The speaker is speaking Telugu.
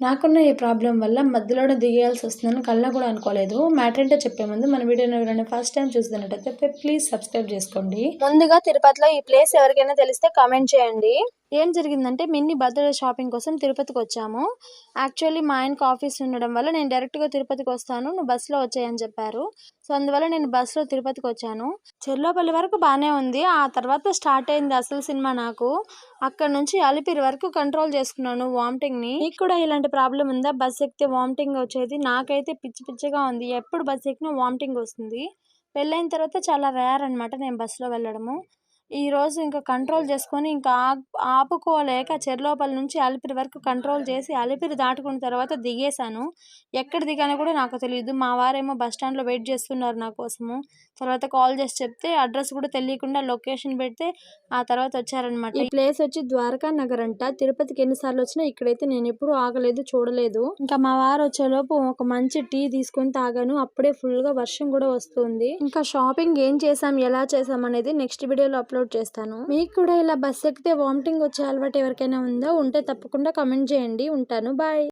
నాకున్న ఈ ప్రాబ్లం వల్ల మధ్యలోనే దిగేయాల్సి వస్తుందని కళ్ళ కూడా అనుకోలేదు. మ్యాటర్ ఏంటో చెప్పే ముందు మన వీడియోని ఎవరైనా ఫస్ట్ టైం చూస్తున్నట్టయితే ప్లీజ్ సబ్స్క్రైబ్ చేసుకోండి. ముందుగా తిరుపతిలో ఈ ప్లేస్ ఎవరికైనా తెలిస్తే కామెంట్ చేయండి. ఏం జరిగిందంటే మిన్ని బర్త్డే షాపింగ్ కోసం తిరుపతికి వచ్చాము. యాక్చువల్లీ మా ఆయనకు ఆఫీస్ ఉండడం వల్ల నేను డైరెక్ట్గా తిరుపతికి వస్తాను. నువ్వు బస్సులో వచ్చాయని చెప్పారు. సో అందువల్ల నేను బస్సులో తిరుపతికి వచ్చాను చెర్లోపల్లి వరకు బాగానే ఉంది. ఆ తర్వాత స్టార్ట్ అయింది అసలు సినిమా నాకు. అక్కడ నుంచి అలిపిరి వరకు కంట్రోల్ చేసుకున్నాను వామిటింగ్ని. నీకు కూడా ఇలాంటి ప్రాబ్లం ఉందా? బస్ ఎక్కితే వామిటింగ్ వచ్చేది? నాకైతే పిచ్చి పిచ్చిగా ఉంది. ఎప్పుడు బస్ ఎక్కినా వామిటింగ్ వస్తుంది. పెళ్ళైన తర్వాత చాలా రేర్ అనమాట నేను బస్సులో వెళ్ళడము. ఈ రోజు ఇంకా కంట్రోల్ చేసుకొని ఇంకా ఆప్- ఆపుకోలేక చెర్లోపల్లి నుంచి అలిపిరి వరకు కంట్రోల్ చేసి అలిపిరి దాటుకున్న తర్వాత దిగేశాను. ఎక్కడ దిగానో కూడా నాకు తెలియదు. మా వారేమో బస్ స్టాండ్లో వెయిట్ చేస్తున్నారు నా కోసము. తర్వాత కాల్ చేసి చెప్తే అడ్రస్ కూడా తెలియకుండా లొకేషన్ పెడితే ఆ తర్వాత వచ్చారనమాట ఈ ప్లేస్ వచ్చి ద్వారకా నగర్ అంట. తిరుపతికి ఎన్నిసార్లు వచ్చినా ఇక్కడైతే నేను ఎప్పుడు ఆగలేదు చూడలేదు. ఇంకా మా వారు వచ్చేలోపు ఒక మంచి టీ తీసుకొని తాగాను. అప్పుడే ఫుల్గా వర్షం కూడా వస్తుంది. ఇంకా షాపింగ్ ఏం చేసాం ఎలా చేసాం అనేది నెక్స్ట్ వీడియోలో అప్లోడ్ చేస్తాను. మీకు కూడా ఇలా బస్ ఎక్కితే వామిటింగ్ వచ్చే అలవాటు ఎవరికైనా ఉందా? ఉంటే తప్పకుండా కమెంట్ చేయండి. ఉంటాను. బాయ్